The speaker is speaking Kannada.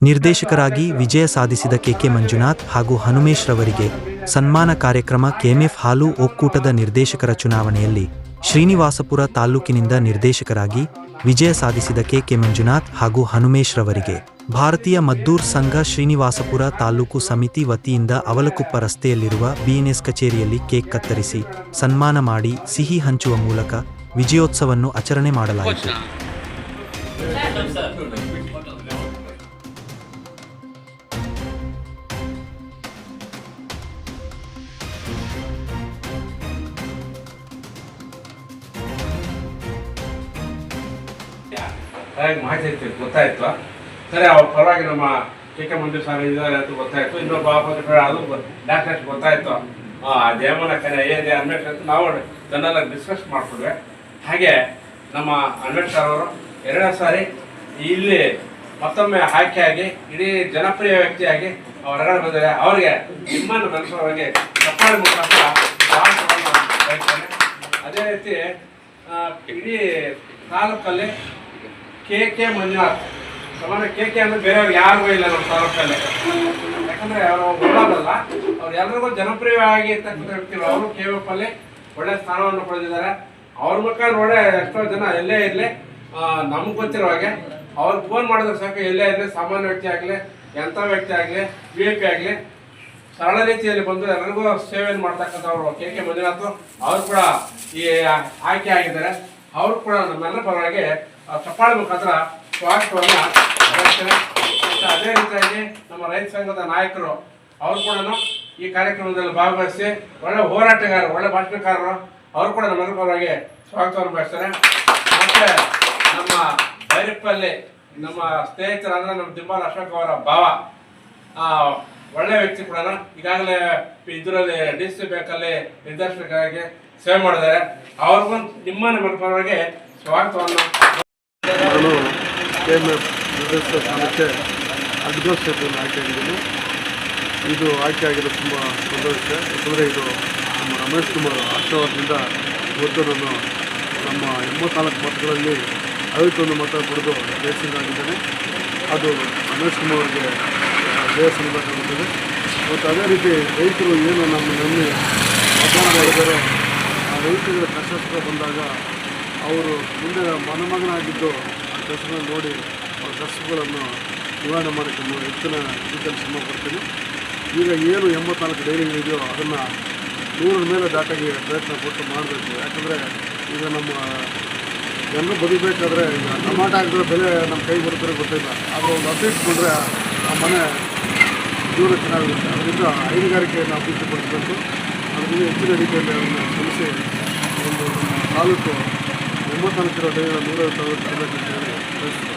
ನಿರ್ದೇಶಕರಾಗಿ ವಿಜಯ ಸಾಧಿಸಿದ ಕೆಕೆ ಮಂಜುನಾಥ್ ಹಾಗೂ ಹನುಮೇಶ್ ರವರಿಗೆ ಸನ್ಮಾನ ಕಾರ್ಯಕ್ರಮ ಕೆಎಂಎಫ್ ಹಾಲು ಒಕ್ಕೂಟದ ನಿರ್ದೇಶಕರ ಚುನಾವಣೆಯಲ್ಲಿ ಶ್ರೀನಿವಾಸಪುರ ತಾಲ್ಲೂಕಿನಿಂದ ನಿರ್ದೇಶಕರಾಗಿ ವಿಜಯ ಸಾಧಿಸಿದ ಕೆಕೆ ಮಂಜುನಾಥ್ ಹಾಗೂ ಹನುಮೇಶ್ ರವರಿಗೆ ಭಾರತೀಯ ಮದ್ದೂರ್ ಸಂಘ ಶ್ರೀನಿವಾಸಪುರ ತಾಲೂಕು ಸಮಿತಿ ವತಿಯಿಂದ ಅವಲಕುಪ್ಪ ರಸ್ತೆಯಲ್ಲಿರುವ ಬಿಎನ್ಎಸ್ ಕಚೇರಿಯಲ್ಲಿ ಕೇಕ್ ಕತ್ತರಿಸಿ ಸನ್ಮಾನ ಮಾಡಿ ಸಿಹಿ ಹಂಚುವ ಮೂಲಕ ವಿಜಯೋತ್ಸವನ್ನು ಆಚರಣೆ ಮಾಡಲಾಯಿತು. ಹಾಗಾಗಿ ಮಾಹಿತಿ ಗೊತ್ತಾಯ್ತು. ಸರಿ, ಅವ್ರ ಪರವಾಗಿ ನಮ್ಮ ಕೆ ಕೆ ಮಂಜು ಸ್ವಾಮಿ ಇದ್ದಾರೆ ಅಂತ ಗೊತ್ತಾಯ್ತು. ಇನ್ನೊಬ್ಬ ಆಪೋಸಿಟ್ ಅದು ಡಾಕ್ಟರ್ಸ್ ಗೊತ್ತಾಯ್ತು. ಆ, ದೇವನ ಕರೆ ಏನಿದೆ ಅನ್ವೇಷಣೆ ಅಂತ ನಾವು ಜನರೆಲ್ಲ ಡಿಸ್ಕಸ್ ಮಾಡ್ಕೊಂಡ್ವಿ. ಹಾಗೆ ನಮ್ಮ ಅನ್ವೇಷ್ ಅವರು ಎರಡನೇ ಸಾರಿ ಇಲ್ಲಿ ಮತ್ತೊಮ್ಮೆ ಆಯ್ಕೆಯಾಗಿ ಇಡೀ ಜನಪ್ರಿಯ ವ್ಯಕ್ತಿಯಾಗಿ ಹೊರಗಡೆ ಬಂದರೆ ಅವರಿಗೆ ನಿಮ್ಮನ್ನು ಮನಸ್ಸಿನವರಿಗೆ ಕಪ್ಪಾಳಿ ಮುಖಾಂತರ ಅದೇ ರೀತಿ ಇಡೀ ತಾಲೂಕಲ್ಲಿ ಕೆ ಕೆ ಮಂಜುನಾಥ್. ಸಾಮಾನ್ಯ ಕೆ ಕೆ ಅಂದ್ರೆ ಬೇರೆಯವ್ರು ಯಾರಿಗೂ ಇಲ್ಲ ನಮ್ಮ ತಾಲೂಕಲ್ಲಿ ಯಾಕಂದ್ರೆ ಅವರು ಬರೋದಲ್ಲ ಅವ್ರು ಎಲ್ರಿಗೂ ಜನಪ್ರಿಯವಾಗಿ ಇರ್ತಕ್ಕಂಥ ವ್ಯಕ್ತಿಗಳು. ಅವರು ಕೆ ಎಫ್ ಅಲ್ಲಿ ಒಳ್ಳೆ ಸ್ಥಾನವನ್ನು ಪಡೆದಿದ್ದಾರೆ. ಅವ್ರ ಮುಖ ನೋಡೇ ಎಷ್ಟೋ ಜನ ಎಲ್ಲೇ ಇರಲಿ ನಮ್ಗೆ ಗೊತ್ತಿರೋ ಹಾಗೆ ಅವ್ರು ಫೋನ್ ಮಾಡಿದ್ರೆ ಸಾಕು, ಎಲ್ಲೇ ಇರಲಿ, ಸಾಮಾನ್ಯ ವ್ಯಕ್ತಿ ಆಗಲಿ, ಎಂಥ ವ್ಯಕ್ತಿ ಆಗಲಿ ವಿ ಐ ಪಿ ಆಗಲಿ, ಸರಳ ರೀತಿಯಲ್ಲಿ ಬಂದು ಎಲ್ಲರಿಗೂ ಸೇವೆಯನ್ನು ಮಾಡ್ತಕ್ಕಂಥವ್ರು ಕೆ ಕೆ ಮಂಜುನಾಥ್. ಅವರು ಕೂಡ ಈ ಆಯ್ಕೆ ಆಗಿದ್ದಾರೆ. ಅವರು ಕೂಡ ನಮ್ಮೆಲ್ಲ ಪರವಾಗಿ ಆ ಸ್ವಾಗತವನ್ನ ಮತ್ತು ಅದೇ ರೀತಿಯಾಗಿ ನಮ್ಮ ರೈತ ಸಂಘದ ನಾಯಕರು, ಅವರು ಕೂಡ ಈ ಕಾರ್ಯಕ್ರಮದಲ್ಲಿ ಭಾಗವಹಿಸಿ ಒಳ್ಳೆ ಹೋರಾಟಗಾರರು ಒಳ್ಳೆ ಭಾಷಣಕಾರರು, ಅವರು ಕೂಡ ನಮ್ಮ ಪರವಾಗಿ ಸ್ವಾಗತವನ್ನು ಬಯಸ್ತಾರೆ. ಮತ್ತೆ ನಮ್ಮ ಬೈರಪ್ಪಲ್ಲಿ ನಮ್ಮ ಸ್ನೇಹಿತರಾದ ನಮ್ಮ ದಿಂಬಾಲ್ ಅಶೋಕ್ ಅವರ ಭಾವ ಒಳ್ಳೆ ವ್ಯಕ್ತಿ ಕೂಡ ಈಗಾಗಲೇ ಇದರಲ್ಲಿ ಡಿ ಸಿ ಬ್ಯಾಂಕಲ್ಲಿ ನಿರ್ದೇಶಕರಾಗಿ ಸೇವೆ ಮಾಡಿದ್ದಾರೆ. ಅವ್ರಿಗೂ ನಿಮ್ಮ ನಮ್ಮ ಪರವಾಗಿ ಸ್ವಾಗತವನ್ನು ನಾನು ಕೆ ಎಂ ಎಫ್ ನಿರ್ದೇಶಕ ಸ್ಥಾನಕ್ಕೆ ಅಡ್ಮಿನಿಸ್ಟ್ರೇಟಿವ್ ಆಯ್ಕೆಯಾಗಿದ್ದೀನಿ ಇದು ಆಯ್ಕೆ ಆಗಿರೋದು ತುಂಬ ಸಂತೋಷ. ಯಾಕಂದರೆ ಇದು ನಮ್ಮ ರಮೇಶ್ ಕುಮಾರ್ ಆಶೀರ್ವಾದದಿಂದ ಇವತ್ತು ನಾನು ನಮ್ಮ ಎಂಬತ್ನಾಲ್ಕು ಮತಗಳಲ್ಲಿ ಐವತ್ತೊಂದು ಮತ ಪಡೆದು ಜಯಸಿಂಗ್ ಆಗಿದ್ದೇನೆ ಅದು ರಮೇಶ್ ಕುಮಾರ್ಗೆ ಜಯಸಿಂಗ್ ಆಗಿರುತ್ತದೆ ಮತ್ತು ಅದೇ ರೀತಿ ರೈತರು ಏನು ನಮ್ಮ ನಮ್ಮ ಮತದಾನ ಮಾಡಿದ್ದಾರೆ, ಆ ರೈತರಿಗೆ ಕಷ್ಟ ಬಂದಾಗ ಅವರು ಮುಂದೆ ಮನಮಗನಾಗಿದ್ದು ಕೆಲಸಗಳನ್ನು ನೋಡಿ ಅವರ ಕಷ್ಟಗಳನ್ನು ನಿವಾರಣೆ ಮಾಡೋಕ್ಕೆ ಹೆಚ್ಚಿನ ರೀತಿಯಲ್ಲಿ ಶ್ರಮ ಪಡ್ತೀನಿ ಈಗ ಏನು ಎಂಬತ್ನಾಲ್ಕು ಡೈರಿಗಳಿದೆಯೋ ಅದನ್ನು ನೂರ ಮೇಲೆ ದಾಟಾಗಿ ಪ್ರಯತ್ನ ಪಟ್ಟು ಮಾಡಬೇಕು. ಯಾಕಂದರೆ ಈಗ ನಮ್ಮ ಜನರು ಬದುಕಬೇಕಾದ್ರೆ ಈಗ ಟಮಾಟ ಹಾಕಿದ್ರೆ ಬೆಲೆ ನಮ್ಮ ಕೈ ಬರ್ತಾರೆ ಗೊತ್ತಿಲ್ಲ. ಆದರೆ ಒಂದು ಹತ್ತು ಇಟ್ಕೊಂಡ್ರೆ ಆ ಮನೆ ಜೀವನ ಚೆನ್ನಾಗಿರುತ್ತೆ. ಅದರಿಂದ ಹೈನುಗಾರಿಕೆಯನ್ನು ಅಭಿವೃದ್ಧಿಪಡಿಸಬೇಕು. ಅದರಿಂದ ಹೆಚ್ಚಿನ ರೀತಿಯಲ್ಲಿ ಅದನ್ನು ಶ್ರಮಿಸಿ ಒಂದು ತಾಲೂಕು ಒಂಬತ್ತು ನೂರ ಡೈರಿ ನೂರೈವತ್ತು ಸಾವಿರ ತರಬೇತಿ Thank you.